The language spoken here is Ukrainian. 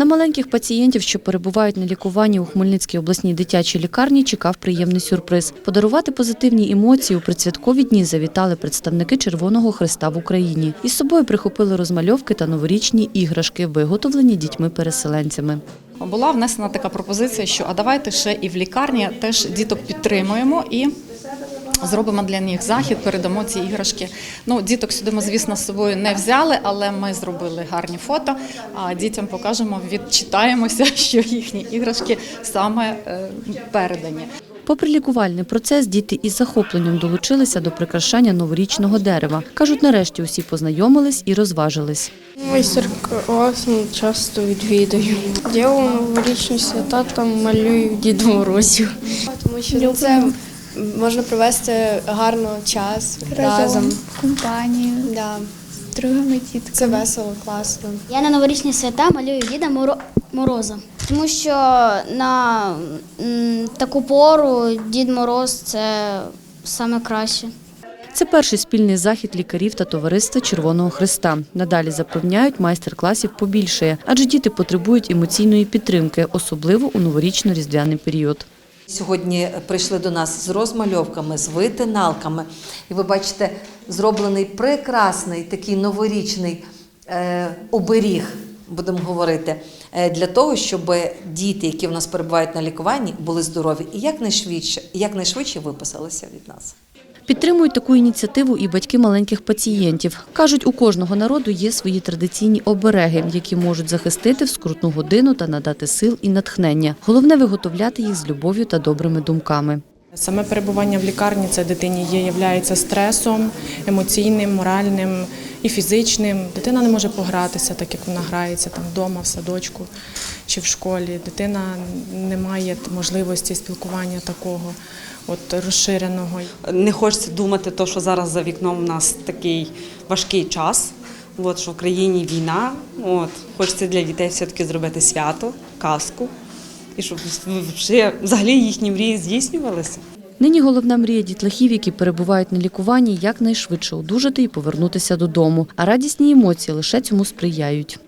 На маленьких пацієнтів, що перебувають на лікуванні у Хмельницькій обласній дитячій лікарні, чекав приємний сюрприз. Подарувати позитивні емоції у предсвяткові дні завітали представники Червоного Христа в Україні. Із собою прихопили розмальовки та новорічні іграшки, виготовлені дітьми-переселенцями. Була внесена така пропозиція, що а давайте ще і в лікарні теж діток підтримуємо і. Зробимо для них захід, передамо ці іграшки. Ну, діток сюди ми, звісно, з собою не взяли, але ми зробили гарні фото. А дітям покажемо, відчитаємося, що їхні іграшки саме е, передані. Попри лікувальний процес, діти із захопленням долучилися до прикрашання новорічного дерева. Кажуть, нарешті усі познайомились і розважились. Майстер-клас часто відвідую. Діло новорічні свята, там малюю Діду Морозів. Тому що це можна провести гарно час разом. компанію, Да. з другими дітками. Це весело, класно. Я на новорічні свята малюю Діда Моро- Мороза, тому що на м, таку пору Дід Мороз це саме краще. Це перший спільний захід лікарів та товариства Червоного Христа. Надалі запевняють, майстер-класів побільшає, адже діти потребують емоційної підтримки, особливо у новорічно-різдвяний період. Сьогодні прийшли до нас з розмальовками, з витиналками. І ви бачите, зроблений прекрасний такий новорічний е, оберіг, будемо говорити, е, для того, щоб діти, які в нас перебувають на лікуванні, були здорові і якнайшвидше, якнайшвидше виписалися від нас. Підтримують таку ініціативу і батьки маленьких пацієнтів. Кажуть, у кожного народу є свої традиційні обереги, які можуть захистити в скрутну годину та надати сил і натхнення. Головне виготовляти їх з любов'ю та добрими думками. Саме перебування в лікарні це дитині є являється стресом емоційним, моральним і фізичним. Дитина не може погратися, так як вона грається там вдома, в садочку чи в школі. Дитина не має можливості спілкування такого от розширеного. Не хочеться думати, то, що зараз за вікном у нас такий важкий час, от, що в країні війна. От, хочеться для дітей все-таки зробити свято, казку, і щоб взагалі їхні мрії здійснювалися. Нині головна мрія дітлахів, які перебувають на лікуванні, якнайшвидше одужати і повернутися додому. А радісні емоції лише цьому сприяють.